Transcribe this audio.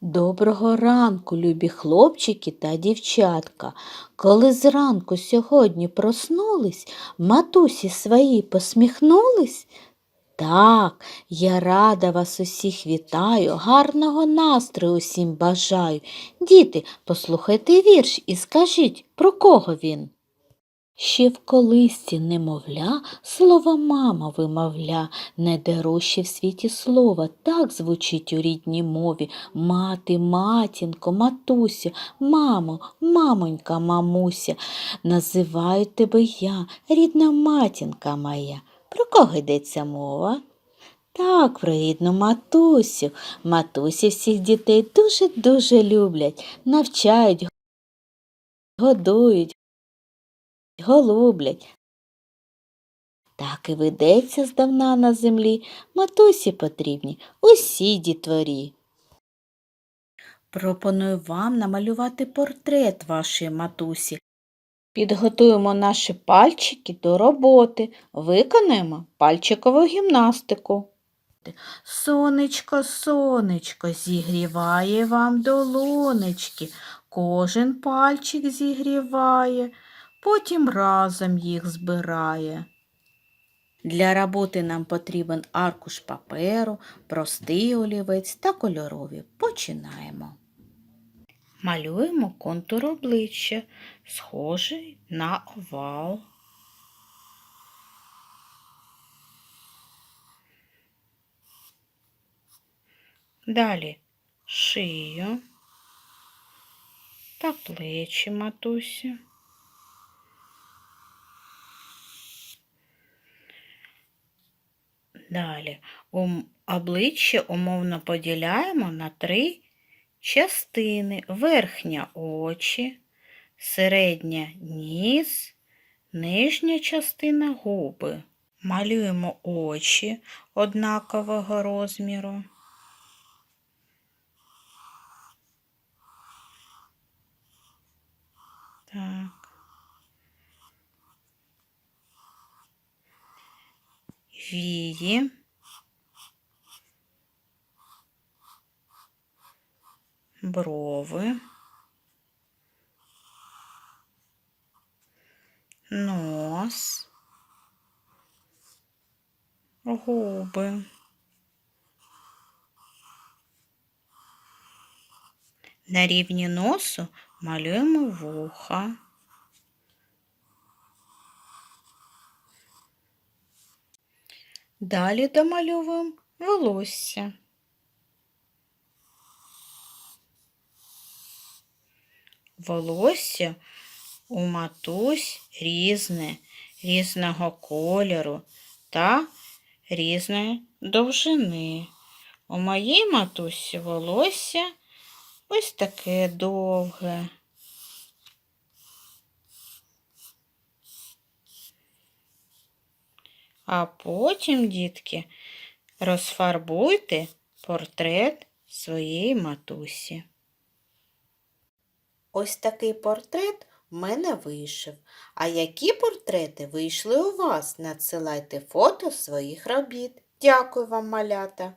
Доброго ранку, любі хлопчики та дівчатка. Коли зранку сьогодні проснулись, матусі свої посміхнулись? Так, я рада вас усіх вітаю, гарного настрою усім бажаю. Діти, послухайте вірш і скажіть, про кого він? Ще в колисці немовля, слово мама вимовля, найдорожче в світі слово, так звучить у рідній мові. Мати, матінко, матуся, мамо, мамонька, мамуся. Називаю тебе я, рідна матінка моя. Про кого йдеться мова? Так, про рідну матусю. Матусі всіх дітей дуже-дуже люблять, навчають, годують, голублять. Так і ведеться здавна на землі, матусі потрібні усі дітворі. Пропоную вам намалювати портрет вашої матусі. Підготуємо наші пальчики до роботи, виконаємо пальчикову гімнастику. Сонечко, сонечко, зігріває вам долонечки, кожен пальчик зігріває, потім разом їх збирає. Для роботи нам потрібен аркуш паперу, простий олівець та кольорові. Починаємо. Малюємо контур обличчя, схожий на овал. Далі шию та плечі матусі. Далі обличчя умовно поділяємо на три частини. Верхня очі, середня ніс, нижня частина губи. Малюємо очі однакового розміру. Так. Вії. Брови. Нос. Губи. На рівні носу малюємо вуха. Далі домальовуємо волосся. Волосся у матусь різне, різного кольору та різної довжини. У моїй матусі волосся ось таке довге. А потім, дітки, розфарбуйте портрет своєї матусі. Ось такий портрет в мене вийшов. А які портрети вийшли у вас? Надсилайте фото своїх робіт. Дякую вам, малята!